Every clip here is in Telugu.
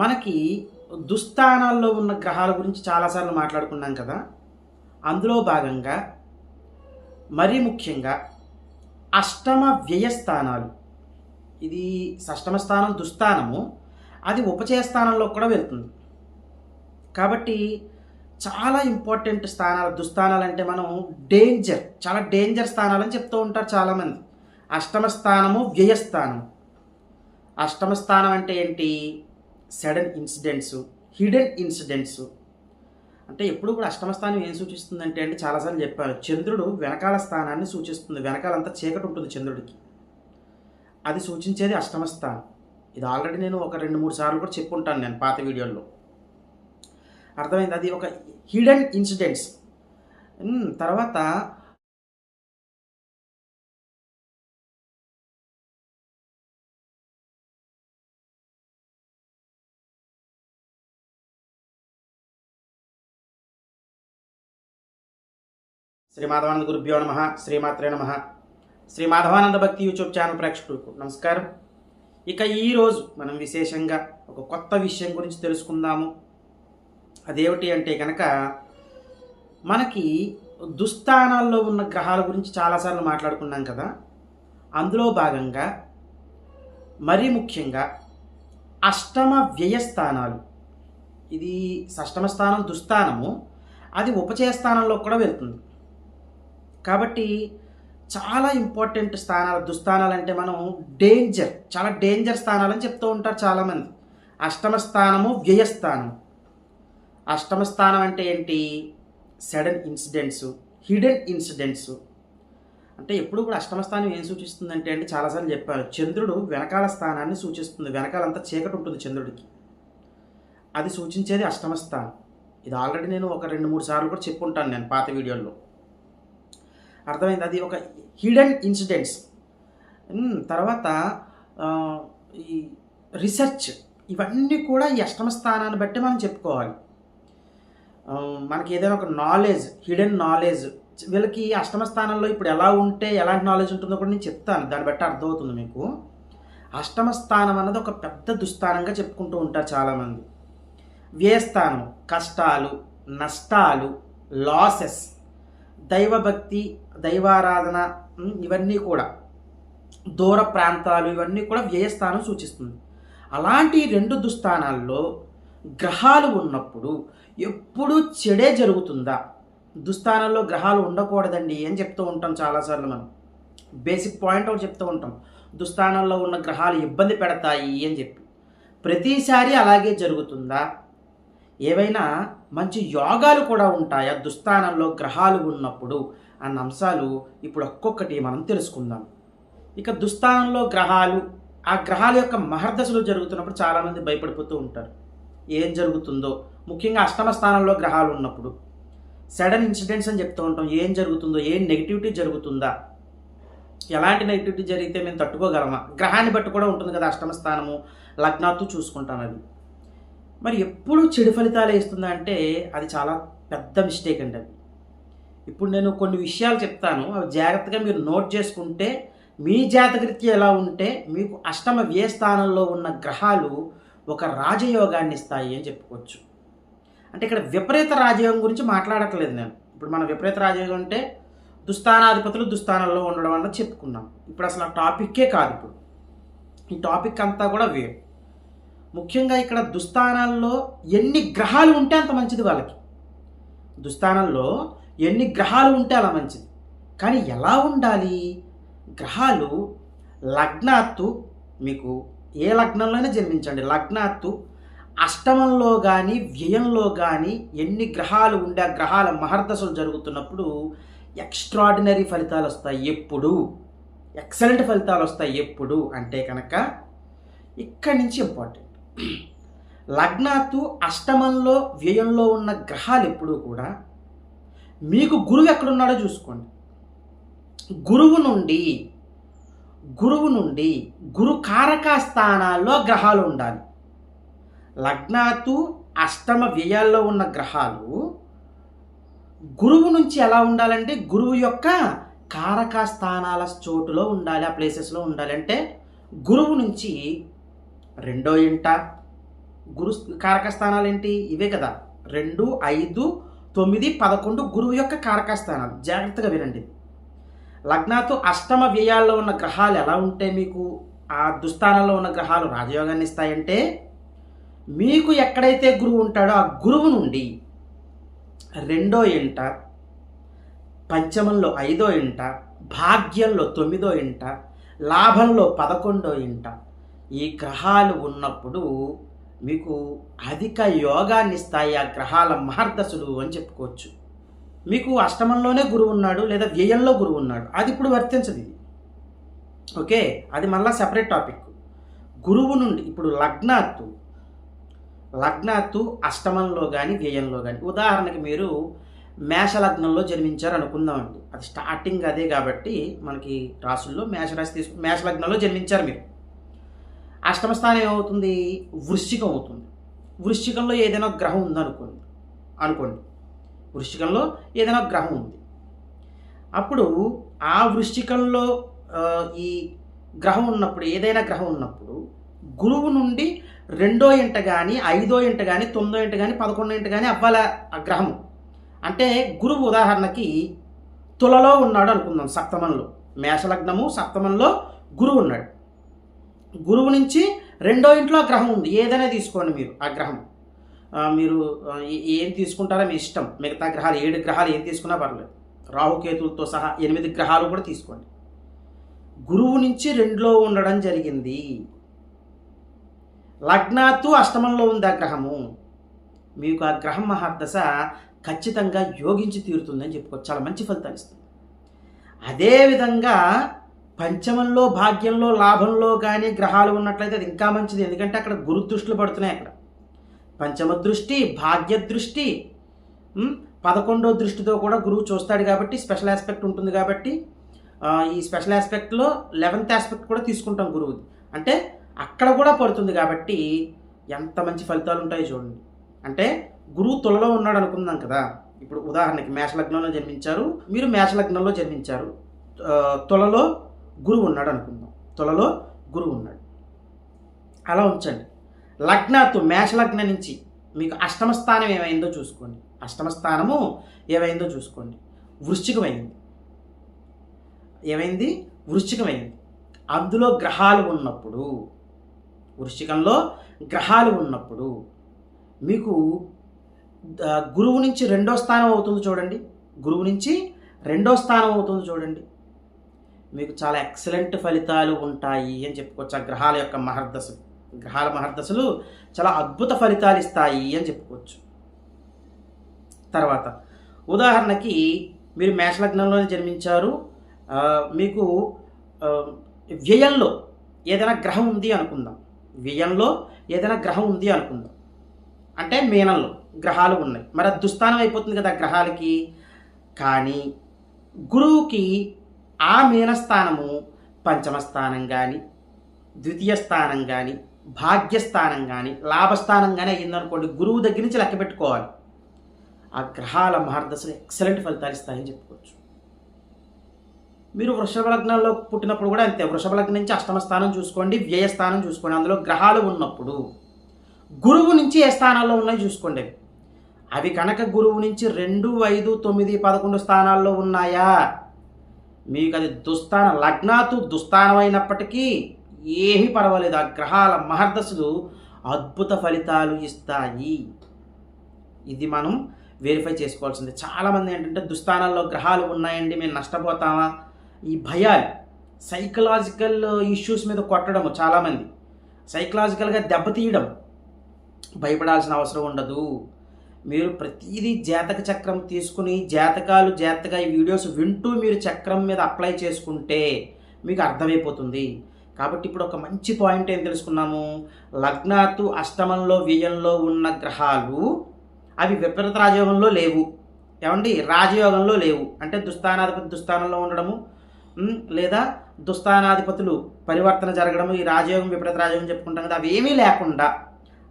మనకి దుస్థానాల్లో ఉన్న గ్రహాల గురించి చాలాసార్లు మాట్లాడుకున్నాం కదా. అందులో భాగంగా మరీ ముఖ్యంగా అష్టమ వ్యయ స్థానాలు ఇది షష్టమ స్థానం దుస్థానము. అది ఉపచయ స్థానంలో కూడా వెళ్తుంది. కాబట్టి చాలా ఇంపార్టెంట్ స్థానాలు దుస్థానాలు అంటే మనం డేంజర్ చాలా డేంజర్ స్థానాలని చెప్తూ ఉంటారు చాలామంది. అష్టమ స్థానము వ్యయస్థానం అష్టమ స్థానం అంటే ఏంటి? Sudden incidents hidden incidents. అంటే ఎప్పుడు కూడా అష్టమ స్థానం ఏం సూచిస్తుందంటే అంటే చాలాసార్లు చెప్పాను చంద్రుడు వెనకాల స్థానాన్ని సూచిస్తుంది వెనకాలంతా చీకటి ఉంటుంది చంద్రుడికి. అది సూచించేది అష్టమ స్థానం. ఇది ఆల్రెడీ నేను ఒక రెండు మూడు సార్లు కూడా చెప్పుంటాను నేను పాత వీడియోల్లో. అర్థమైంది? అది ఒక హిడెన్ ఇన్సిడెంట్స్. తర్వాత శ్రీ మాధవానంద గురుభ్యో నమ శ్రీమాత్రే నమ. శ్రీ మాధవానంద భక్తి యూట్యూబ్ ఛానల్ ప్రేక్షకులకు నమస్కారం. ఇక ఈరోజు మనం విశేషంగా ఒక కొత్త విషయం గురించి తెలుసుకుందాము. అదేమిటి అంటే కనుక మనకి దుస్థానాల్లో ఉన్న గ్రహాల గురించి చాలాసార్లు మాట్లాడుకున్నాం కదా. అందులో భాగంగా మరీ ముఖ్యంగా అష్టమ వ్యయస్థానాలు. ఇది షష్టమ స్థానం దుస్థానము. అది ఉపచయ స్థానంలో కూడా వెళ్తుంది. కాబట్టి చాలా ఇంపార్టెంట్ స్థానాలు దుస్థానాలు అంటే మనం డేంజర్ చాలా డేంజర్ స్థానాలని చెప్తూ ఉంటారు చాలామంది. అష్టమ స్థానము వ్యయస్థానం. అష్టమ స్థానం అంటే ఏంటి? Sudden incidents hidden incidents. అంటే ఎప్పుడు కూడా అష్టమ స్థానం ఏం సూచిస్తుందంటే అంటే చాలాసార్లు చెప్పారు చంద్రుడు వెనకాల స్థానాన్ని సూచిస్తుంది వెనకాలంతా చీకటి ఉంటుంది చంద్రుడికి. అది సూచించేది అష్టమ స్థానం. ఇది ఆల్రెడీ నేను ఒక రెండు మూడు సార్లు కూడా చెప్పుంటాను నేను పాత వీడియోల్లో. అర్థమైంది? అది ఒక హిడెన్ ఇన్సిడెంట్స్. తర్వాత ఈ రీసెర్చ్ ఇవన్నీ కూడా ఈ అష్టమ స్థానాన్ని బట్టి మనం చెప్పుకోవాలి. మనకి ఏదైనా ఒక నాలెడ్జ్ హిడెన్ నాలెడ్జ్ వీళ్ళకి అష్టమ స్థానంలో ఇప్పుడు ఎలా ఉంటే ఎలాంటి నాలెడ్జ్ ఉంటుందో కూడా నేను చెప్తాను. దాన్ని బట్టి అర్థమవుతుంది మీకు. అష్టమ స్థానం అన్నది ఒక పెద్ద దుస్థానంగా చెప్పుకుంటూ ఉంటారు చాలామంది. వ్యయస్థానం కష్టాలు నష్టాలు లాసెస్. దైవభక్తి దైవారాధన ఇవన్నీ కూడా దూర ప్రాంతాలు ఇవన్నీ కూడా వ్యయస్థానం సూచిస్తుంది. అలాంటి రెండు దుస్థానాల్లో గ్రహాలు ఉన్నప్పుడు ఎప్పుడు చెడే జరుగుతుందా? దుస్థానాల్లో గ్రహాలు ఉండకూడదండి అని చెప్తూ ఉంటాం చాలాసార్లు మనం. బేసిక్ పాయింట్ ఒకటి చెప్తూ ఉంటాం. దుస్థానంలో ఉన్న గ్రహాలు ఇబ్బంది పెడతాయి అని చెప్పి. ప్రతిసారి అలాగే జరుగుతుందా? ఏవైనా మంచి యోగాలు కూడా ఉంటాయా? దుస్థానంలో గ్రహాలు ఉన్నప్పుడు అన్న అంశాలు ఇప్పుడు ఒక్కొక్కటి మనం తెలుసుకుందాం. ఇక దుస్థానంలో గ్రహాలు ఆ గ్రహాల యొక్క మహర్దశలు జరుగుతున్నప్పుడు చాలామంది భయపడిపోతూ ఉంటారు. ఏం జరుగుతుందో? ముఖ్యంగా అష్టమ స్థానంలో గ్రహాలు ఉన్నప్పుడు. సడన్ ఇన్సిడెంట్స్ అని చెప్తూ ఉంటాం. ఏం జరుగుతుందో? ఏం నెగిటివిటీ జరుగుతుందా? ఎలాంటి నెగిటివిటీ జరిగితే మేము తట్టుకోగలమా? గ్రహాన్ని బట్టి కూడా ఉంటుంది కదా అష్టమ స్థానము. లగ్నాత్తు చూసుకుంటాం అది. మరి ఎప్పుడు చెడు ఫలితాలు వేస్తుందా అంటే అది చాలా పెద్ద మిస్టేక్ అండి అది. ఇప్పుడు నేను కొన్ని విషయాలు చెప్తాను అవి జాగ్రత్తగా మీరు నోట్ చేసుకుంటే మీ జాతకరీత్యా ఎలా ఉంటే మీకు అష్టమ వ్యయ స్థానంలో ఉన్న గ్రహాలు ఒక రాజయోగాన్ని ఇస్తాయి అని చెప్పుకోవచ్చు. అంటే ఇక్కడ విపరీత రాజయోగం గురించి మాట్లాడట్లేదు నేను. ఇప్పుడు మన విపరీత రాజయోగం అంటే దుస్థానాధిపతులు దుస్థానంలో ఉండడం అన్న చెప్పుకున్నాం. ఇప్పుడు అసలు ఆ టాపిక్కే కాదు ఇప్పుడు. ఈ టాపిక్ అంతా కూడా వేరు. ముఖ్యంగా ఇక్కడ దుస్థానాల్లో ఎన్ని గ్రహాలు ఉంటే అంత మంచిది వాళ్ళకి. దుస్థానంలో ఎన్ని గ్రహాలు ఉంటే అలా మంచిది. కానీ ఎలా ఉండాలి? గ్రహాలు లగ్నాత్తు మీకు ఏ లగ్నంలోనే జన్మించండి. లగ్నాత్తు అష్టమంలో కానీ వ్యయంలో కానీ ఎన్ని గ్రహాలు ఉండే ఆ గ్రహాల మహర్దశలు జరుగుతున్నప్పుడు ఎక్స్ట్రాడినరీ ఫలితాలు వస్తాయి. ఎప్పుడు? ఎక్సలెంట్ ఫలితాలు వస్తాయి. ఎప్పుడు? అంటే కనుక ఇక్కడి నుంచి ఇంపార్టెంట్. లగ్నాత్తు అష్టమంలో వ్యయంలో ఉన్న గ్రహాలు ఎప్పుడూ కూడా మీకు గురువు ఎక్కడున్నాడో చూసుకోండి. గురువు నుండి గురువు నుండి గురు కారక స్థానాల్లో గ్రహాలు ఉండాలి. లగ్నాతు అష్టమ వ్యయాల్లో ఉన్న గ్రహాలు గురువు నుంచి ఎలా ఉండాలంటే గురువు యొక్క కారక స్థానాల చోటులో ఉండాలి ఆ ప్లేసెస్లో ఉండాలి. అంటే గురువు నుంచి రెండో ఇంట. గురు కారకస్థానాలు ఏంటి ఇవే కదా. రెండు ఐదు తొమ్మిది పదకొండు గురువు యొక్క కారకస్థానాలు. జాగ్రత్తగా వినండి. లగ్నాతో అష్టమ వ్యయాల్లో ఉన్న గ్రహాలు ఎలా ఉంటే మీకు? ఆ దుస్థానంలో ఉన్న గ్రహాలు రాజయోగాన్ని ఇస్తాయంటే మీకు ఎక్కడైతే గురువు ఉంటాడో ఆ గురువు నుండి రెండో ఇంట పంచమంలో ఐదో ఇంట భాగ్యంలో తొమ్మిదో ఇంట లాభంలో పదకొండో ఇంట ఈ గ్రహాలు ఉన్నప్పుడు మీకు అధిక యోగాన్ని ఇస్తాయి ఆ గ్రహాల మహర్దశలు అని చెప్పుకోవచ్చు. మీకు అష్టమంలోనే గురువు ఉన్నాడు లేదా వ్యయంలో గురువు ఉన్నాడు. అది ఇప్పుడు వర్తించదు ఇది. ఓకే? అది మళ్ళీ సెపరేట్ టాపిక్ గురువు నుండి ఇప్పుడు లగ్నాత్తు. లగ్నాత్తు అష్టమంలో కానీ వ్యయంలో కానీ ఉదాహరణకి మీరు మేషలగ్నంలో జన్మించారు అనుకుందామండి అది స్టార్టింగ్ అదే కాబట్టి మనకి రాసుల్లో మేషరాశి తీసుకు మేషలగ్నంలో జన్మించారు మీరు. అష్టమ స్థానం ఏమవుతుంది? వృశ్చికం అవుతుంది. వృశ్చికంలో ఏదైనా గ్రహం ఉందనుకోండి. అనుకోండి. వృశ్చికంలో ఏదైనా గ్రహం ఉంది. అప్పుడు ఆ వృశ్చికంలో ఈ గ్రహం ఉన్నప్పుడు ఏదైనా గ్రహం ఉన్నప్పుడు గురువు నుండి రెండో ఇంట కానీ ఐదో ఇంట కానీ తొమ్మిదో ఇంట కానీ పదకొండో ఇంట కానీ అవ్వాలి? ఆ గ్రహం అంటే గురువు ఉదాహరణకి తులలో ఉన్నాడు అనుకుందాం సప్తమంలో. మేషలగ్నము సప్తమంలో గురువు ఉన్నాడు. గురువు నుంచి రెండో ఇంట్లో ఆ గ్రహం ఉంది. ఏదైనా తీసుకోండి మీరు ఆ గ్రహం. మీరు ఏం తీసుకుంటారో మీ ఇష్టం. మిగతా గ్రహాలు ఏడు గ్రహాలు ఏం తీసుకున్నా పర్లేదు రాహుకేతులతో సహా ఎనిమిది గ్రహాలు కూడా తీసుకోండి. గురువు నుంచి రెండులో ఉండడం జరిగింది. లగ్నాత్తు అష్టమంలో ఉంది ఆ గ్రహము. మీకు ఆ గ్రహం మహాదశ ఖచ్చితంగా యోగించి తీరుతుందని చెప్పుకోవచ్చు. చాలా మంచి ఫలితాలు ఇస్తుంది. అదేవిధంగా పంచమంలో భాగ్యంలో లాభంలో కానీ గ్రహాలు ఉన్నట్లయితే అది ఇంకా మంచిది. ఎందుకంటే అక్కడ గురు దృష్టిలు పడుతున్నాయి అక్కడ. పంచమ దృష్టి భాగ్య దృష్టి పదకొండో దృష్టితో కూడా గురువు చూస్తాడు కాబట్టి స్పెషల్ ఆస్పెక్ట్ ఉంటుంది కాబట్టి ఈ స్పెషల్ ఆస్పెక్ట్లో లెవెన్త్ ఆస్పెక్ట్ కూడా తీసుకుంటాం గురువుది. అంటే అక్కడ కూడా పడుతుంది కాబట్టి ఎంత మంచి ఫలితాలు ఉంటాయో చూడండి. అంటే గురువు తులలో ఉన్నాడు అనుకుందాం కదా. ఇప్పుడు ఉదాహరణకి మేషలగ్నంలో జన్మించారు. మీరు మేషలగ్నంలో జన్మించారు. తులలో గురువు ఉన్నాడు అనుకుందాం. తులలో గురువు ఉన్నాడు. అలా ఉంచండి. లగ్నాత్తు మేషలగ్నం నుంచి మీకు అష్టమ స్థానం ఏమైందో చూసుకోండి. అష్టమ స్థానము ఏమైందో చూసుకోండి. వృశ్చికమైంది. ఏమైంది? వృశ్చికమైంది. అందులో గ్రహాలు ఉన్నప్పుడు వృశ్చికంలో గ్రహాలు ఉన్నప్పుడు మీకు గురువు నుంచి రెండో స్థానం అవుతుంది చూడండి. గురువు నుంచి రెండో స్థానం అవుతుంది చూడండి. మీకు చాలా ఎక్సలెంట్ ఫలితాలు ఉంటాయి అని చెప్పుకోవచ్చు. ఆ గ్రహాల యొక్క మహర్దశలు గ్రహాల మహర్దశలు చాలా అద్భుత ఫలితాలు ఇస్తాయి అని చెప్పుకోవచ్చు. తర్వాత ఉదాహరణకి మీరు మేషలగ్నంలోనే జన్మించారు. మీకు వ్యయంలో ఏదైనా గ్రహం ఉంది అనుకుందాం. వ్యయంలో ఏదైనా గ్రహం ఉంది అనుకుందాం. అంటే మీనంలో గ్రహాలు ఉన్నాయి. మరి దుస్థానం అయిపోతుంది కదా గ్రహాలకి. కానీ గురువుకి ఆ మీనస్థానము పంచమ స్థానం కానీ ద్వితీయ స్థానం కానీ భాగ్యస్థానం కానీ లాభస్థానం కానీ అయ్యిందనుకోండి గురువు దగ్గర నుంచి లెక్క పెట్టుకోవాలి. ఆ గ్రహాల మహర్దశలు ఎక్సలెంట్ ఫలితాలు ఇస్తాయని చెప్పుకోవచ్చు. మీరు వృషభ లగ్నంలో పుట్టినప్పుడు కూడా అంతే వృషభ లగ్నం నుంచి అష్టమ స్థానం చూసుకోండి వ్యయస్థానం చూసుకోండి అందులో గ్రహాలు ఉన్నప్పుడు. గురువు నుంచి ఏ స్థానాల్లో ఉన్నాయో చూసుకోండి. అవి కనుక గురువు నుంచి రెండు ఐదు తొమ్మిది పదకొండు స్థానాల్లో ఉన్నాయా? మీకు అది దుస్థాన లగ్నాతు దుస్థానమైనప్పటికీ ఏమీ పర్వాలేదు. ఆ గ్రహాల మహర్దశలు అద్భుత ఫలితాలు ఇస్తాయి. ఇది మనం వెరిఫై చేసుకోవాల్సింది. చాలామంది ఏంటంటే దుస్థానాల్లో గ్రహాలు ఉన్నాయండి మేము నష్టపోతామా? ఈ భయాలు సైకలాజికల్ ఇష్యూస్ మీద కొట్టడము చాలామంది. సైకలాజికల్గా దెబ్బతీయడం భయపడాల్సిన అవసరం ఉండదు. మీరు ప్రతిదీ జాతక చక్రం తీసుకుని జాతకాలు జాతక ఈ వీడియోస్ వింటూ మీరు చక్రం మీద అప్లై చేసుకుంటే మీకు అర్థమైపోతుంది. కాబట్టి ఇప్పుడు ఒక మంచి పాయింట్ ఏం తెలుసుకున్నాము? లగ్నాతు అష్టమంలో వ్యయంలో ఉన్న గ్రహాలు అవి విపరీత రాజయోగంలో లేవు. ఏమండి? రాజయోగంలో లేవు. అంటే దుస్థానాధిపతి దుస్థానంలో ఉండడము లేదా దుస్థానాధిపతులు పరివర్తన జరగడము ఈ రాజయోగం విపరీత రాజయోగం చెప్పుకుంటాం కదా అవి ఏమీ లేకుండా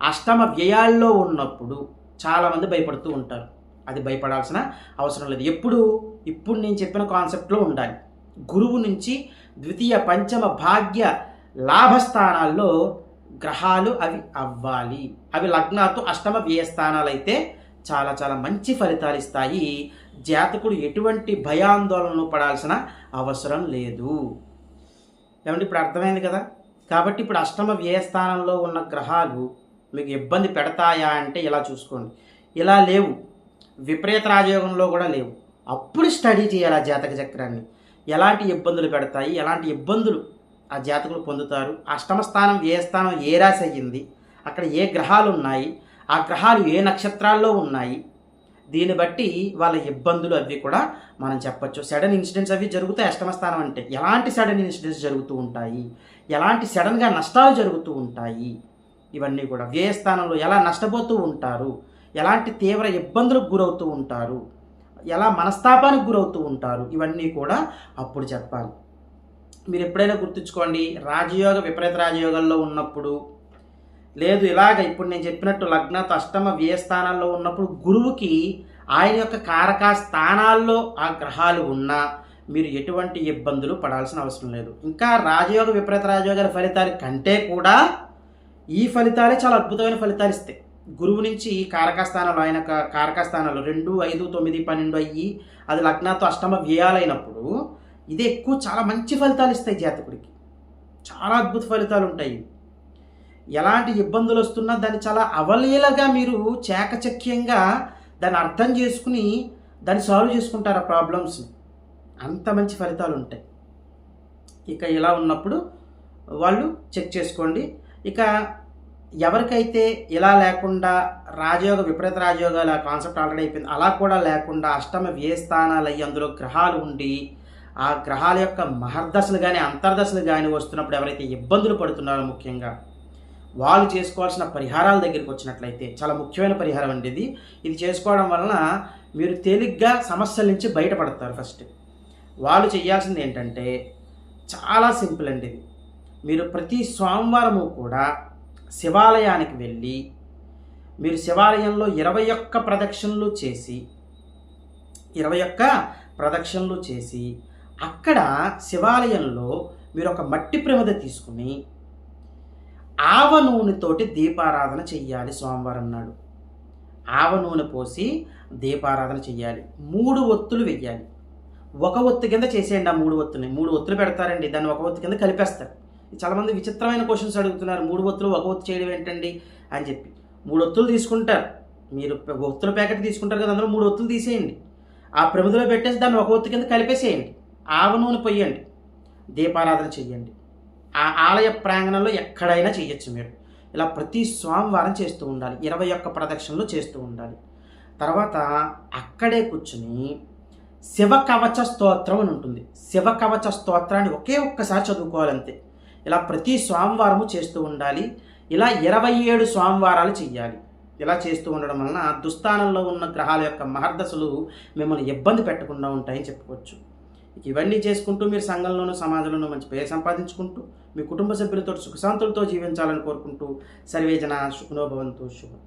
అష్టమ వ్యయాల్లో ఉన్నప్పుడు చాలామంది భయపడుతూ ఉంటారు. అది భయపడాల్సిన అవసరం లేదు. ఎప్పుడు ఇప్పుడు నేను చెప్పిన కాన్సెప్ట్లో ఉండాలి. గురువు నుంచి ద్వితీయ పంచమ భాగ్య లాభస్థానాల్లో గ్రహాలు అవి అవ్వాలి. అవి లగ్నాతో అష్టమ వ్యయస్థానాలు అయితే చాలా చాలా మంచి ఫలితాలు ఇస్తాయి. జాతకుడు ఎటువంటి భయాందోళనలు పడాల్సిన అవసరం లేదు. ఏమంటే ఇప్పుడు అర్థమైంది కదా? కాబట్టి ఇప్పుడు అష్టమ వ్యయస్థానంలో ఉన్న గ్రహాలు మీకు ఇబ్బంది పెడతాయా అంటే ఇలా చూసుకోండి. ఇలా లేవు. విపరీత రాజయోగంలో కూడా లేవు. అప్పుడు స్టడీ చేయాలి ఆ జాతక చక్రాన్ని. ఎలాంటి ఇబ్బందులు పెడతాయి? ఎలాంటి ఇబ్బందులు ఆ జాతకులు పొందుతారు? అష్టమ స్థానం ఏ స్థానం ఏ రాశి అయ్యింది? అక్కడ ఏ గ్రహాలు ఉన్నాయి? ఆ గ్రహాలు ఏ నక్షత్రాల్లో ఉన్నాయి? దీన్ని బట్టి వాళ్ళ ఇబ్బందులు అవి కూడా మనం చెప్పచ్చు. సడన్ ఇన్సిడెంట్స్ అవి జరుగుతాయి అష్టమ స్థానం అంటే. ఎలాంటి సడన్ ఇన్సిడెంట్స్ జరుగుతూ ఉంటాయి? ఎలాంటి సడన్గా నష్టాలు జరుగుతూ ఉంటాయి? ఇవన్నీ కూడా. వ్యయస్థానంలో ఎలా నష్టపోతూ ఉంటారు? ఎలాంటి తీవ్ర ఇబ్బందులకు గురవుతూ ఉంటారు? ఎలా మనస్తాపానికి గురవుతూ ఉంటారు? ఇవన్నీ కూడా అప్పుడు చెప్పాలి. మీరు ఎప్పుడైనా గుర్తుంచుకోండి రాజయోగ విపరీత రాజయోగాల్లో ఉన్నప్పుడు లేదు ఇలాగ ఇప్పుడు నేను చెప్పినట్టు లగ్నత అష్టమ వ్యయ స్థానాల్లో ఉన్నప్పుడు గురువుకి ఆయన యొక్క కారక స్థానాల్లో ఆ గ్రహాలు ఉన్నా మీరు ఎటువంటి ఇబ్బందులు పడాల్సిన అవసరం లేదు. ఇంకా రాజయోగ విపరీత రాజయోగాల ఫలితాల కంటే కూడా ఈ ఫలితాలే చాలా అద్భుతమైన ఫలితాలు ఇస్తాయి. గురువు నుంచి కారకస్థానాలు ఆయన కారకస్థానాలు రెండు ఐదు తొమ్మిది పన్నెండు అయ్యి అది లగ్నాతో అష్టమ వ్యయాలైనప్పుడు ఇది ఎక్కువ చాలా మంచి ఫలితాలు ఇస్తాయి జాతకుడికి. చాలా అద్భుత ఫలితాలు ఉంటాయి. ఎలాంటి ఇబ్బందులు వస్తున్నా దాన్ని చాలా అవలీలగా మీరు చేకచక్యంగా దాన్ని అర్థం చేసుకుని దాన్ని సాల్వ్ చేసుకుంటారు ఆ ప్రాబ్లమ్స్. అంత మంచి ఫలితాలు ఉంటాయి. ఇక ఇలా ఉన్నప్పుడు వాళ్ళు చెక్ చేసుకోండి. ఇక ఎవరికైతే ఇలా లేకుండా రాజయోగ విపరీత రాజయోగాల కాన్సెప్ట్ ఆల్రెడీ అయిపోయింది అలా కూడా లేకుండా అష్టమ వ్యయ స్థానాలు అయ్యి అందులో గ్రహాలు ఉండి ఆ గ్రహాల యొక్క మహర్దశలు కానీ అంతర్దశలు కానీ వస్తున్నప్పుడు ఎవరైతే ఇబ్బందులు పడుతున్నారో ముఖ్యంగా వాళ్ళు చేసుకోవాల్సిన పరిహారాల దగ్గరికి వచ్చినట్లయితే చాలా ముఖ్యమైన పరిహారం అండి ఇది. ఇది చేసుకోవడం వలన మీరు తేలిగ్గా సమస్యల నుంచి బయటపడతారు ఫస్ట్ వాళ్ళు చేయాల్సింది ఏంటంటే చాలా సింపుల్ అండి ఇది. మీరు ప్రతి సోమవారము కూడా శివాలయానికి వెళ్ళి మీరు శివాలయంలో ఇరవై ఒక్క ప్రదక్షిణలు చేసి ఇరవై ఒక్క ప్రదక్షిణలు చేసి అక్కడ శివాలయంలో మీరు ఒక మట్టి ప్రమిద తీసుకుని ఆవ నూనెతోటి దీపారాధన చెయ్యాలి సోమవారం నాడు. ఆవ నూనె పోసి దీపారాధన చెయ్యాలి. మూడు ఒత్తులు వెయ్యాలి. ఒక ఒత్తు కింద చేసేయండి ఆ మూడు ఒత్తుని మూడు ఒత్తులు పెడతారండి. దాన్ని ఒక ఒత్తు కింద కలిపేస్తారు. చాలామంది విచిత్రమైన క్వశ్చన్స్ అడుగుతున్నారు. మూడు ఒత్తులు ఒక ఒత్తు చేయడం ఏంటండి? అని చెప్పి. మూడు ఒత్తులు తీసుకుంటారు. మీరు ఒత్తుల ప్యాకెట్ తీసుకుంటారు కదా అందులో మూడు ఒత్తులు తీసేయండి. ఆ ప్రమిదలో పెట్టేసి దాన్ని ఒక ఒత్తు కింద కలిపేసేయండి. ఆవ నూనె పొయ్యండి. దీపారాధన చెయ్యండి. ఆ ఆలయ ప్రాంగణంలో ఎక్కడైనా చేయొచ్చు మీరు. ఇలా ప్రతి సోమవారం చేస్తూ ఉండాలి. ఇరవై ఒక్క ప్రదక్షిణలు చేస్తూ ఉండాలి. తర్వాత అక్కడే కూర్చుని శివ కవచ స్తోత్రం అని ఉంటుంది. శివ కవచ స్తోత్రాన్ని ఒకే ఒక్కసారి చదువుకోవాలంతే. ఇలా ప్రతి సోమవారము చేస్తూ ఉండాలి. ఇలా ఇరవై ఏడు సోమవారాలు చెయ్యాలి. ఇలా చేస్తూ ఉండడం వలన దుస్థానంలో ఉన్న గ్రహాల యొక్క మహర్దశలు మిమ్మల్ని ఇబ్బంది పెట్టకుండా ఉంటాయని చెప్పుకోవచ్చు. ఇవన్నీ చేసుకుంటూ మీరు సంఘంలోనూ సమాజంలోనూ మంచి పేరు సంపాదించుకుంటూ మీ కుటుంబ సభ్యులతో సుఖశాంతులతో జీవించాలని కోరుకుంటూ సర్వేజన సుఖనోభవంతు శుభం.